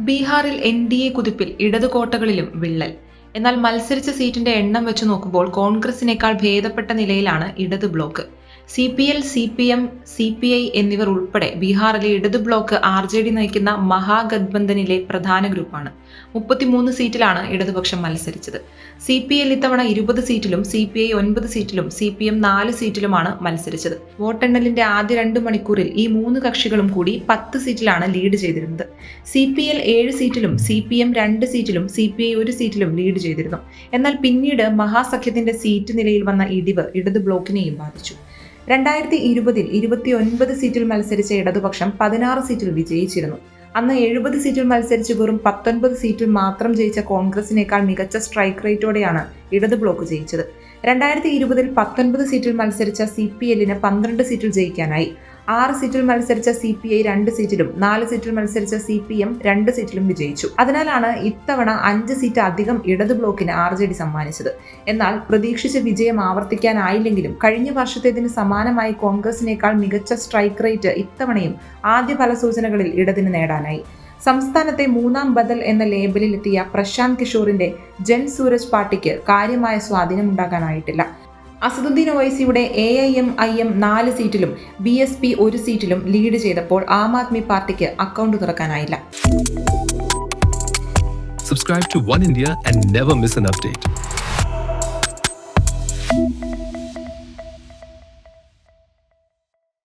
ബീഹാറിൽ N D A കുതിപ്പിൽ ഇടതു കോട്ടകളിലും വിള്ളൽ. എന്നാൽ മത്സരിച്ച സീറ്റിന്റെ എണ്ണം വെച്ച് നോക്കുമ്പോൾ കോൺഗ്രസിനേക്കാൾ ഭേദപ്പെട്ട നിലയിലാണ് ഇടത് block. C P L C P M C P I എന്നിവർ ഉൾപ്പെടെ ബീഹാറിലെ ഇടത് ബ്ലോക്ക് ആർ ജെ ഡി നയിക്കുന്ന മഹാഗത്ബന്ധനിലെ പ്രധാന ഗ്രൂപ്പാണ്. മുപ്പത്തിമൂന്ന് സീറ്റിലാണ് ഇടതുപക്ഷം മത്സരിച്ചത്. സി പി എൽ ഇത്തവണ ഇരുപത് സീറ്റിലും സി പി ഐ ഒൻപത് സീറ്റിലും സി പി എം നാല് സീറ്റിലുമാണ് മത്സരിച്ചത്. വോട്ടെണ്ണലിന്റെ ആദ്യ രണ്ട് മണിക്കൂറിൽ ഈ മൂന്ന് കക്ഷികളും കൂടി പത്ത് സീറ്റിലാണ് ലീഡ് ചെയ്തിരുന്നത്. സി പി എൽ ഏഴ് സീറ്റിലും സി പി എം രണ്ട് സീറ്റിലും സി പി ഐ ഒരു സീറ്റിലും ലീഡ് ചെയ്തിരുന്നു. എന്നാൽ പിന്നീട് മഹാസഖ്യത്തിന്റെ സീറ്റ് നിലയിൽ വന്ന ഇടിവ് ഇടത് ബ്ലോക്കിനെയും ബാധിച്ചു. രണ്ടായിരത്തി ഇരുപതിൽ ഇരുപത്തിയൊൻപത് സീറ്റിൽ മത്സരിച്ച ഇടതുപക്ഷം പതിനാറ് സീറ്റിൽ വിജയിച്ചിരുന്നു. അന്ന് എഴുപത് സീറ്റിൽ മത്സരിച്ച് വെറും പത്തൊൻപത് സീറ്റിൽ മാത്രം ജയിച്ച കോൺഗ്രസിനേക്കാൾ മികച്ച സ്ട്രൈക്ക് റേറ്റോടെയാണ് ഇടത് ബ്ലോക്ക് ജയിച്ചത്. രണ്ടായിരത്തി ഇരുപതിൽ പത്തൊൻപത് സീറ്റിൽ മത്സരിച്ച സി പി എല്ലിന് പന്ത്രണ്ട് സീറ്റിൽ ജയിക്കാനായി. ആറ് സീറ്റിൽ മത്സരിച്ച സി പി ഐ രണ്ട് സീറ്റിലും നാല് സീറ്റിൽ മത്സരിച്ച സി പി എം രണ്ട് സീറ്റിലും വിജയിച്ചു. അതിനാലാണ് ഇത്തവണ അഞ്ച് സീറ്റ് അധികം ഇടത് ബ്ലോക്കിന് ആർ ജെ ഡി സമ്മാനിച്ചത്. എന്നാൽ പ്രതീക്ഷിച്ച വിജയം ആവർത്തിക്കാനായില്ലെങ്കിലും കഴിഞ്ഞ വർഷത്തേതിന് സമാനമായി കോൺഗ്രസിനേക്കാൾ മികച്ച സ്ട്രൈക്ക് റേറ്റ് ഇത്തവണയും ആദ്യ ഫലസൂചനകളിൽ ഇടതിന് നേടാനായി. സംസ്ഥാനത്തെ മൂന്നാം ബദൽ എന്ന ലേബലിലെത്തിയ പ്രശാന്ത് കിഷോറിന്റെ ജൻ സൂരജ് പാർട്ടിക്ക് കാര്യമായ സ്വാധീനമുണ്ടാക്കാനായിട്ടില്ല Asaduddin ഒവൈസിയുടെ A I M I M നാല് സീറ്റിലും ബി എസ് പി ഒരു സീറ്റിലും ലീഡ് ചെയ്തപ്പോൾ ആം ആദ്മി പാർട്ടിക്ക് account തുറക്കാനായില്ല. Subscribe to one India and never miss an update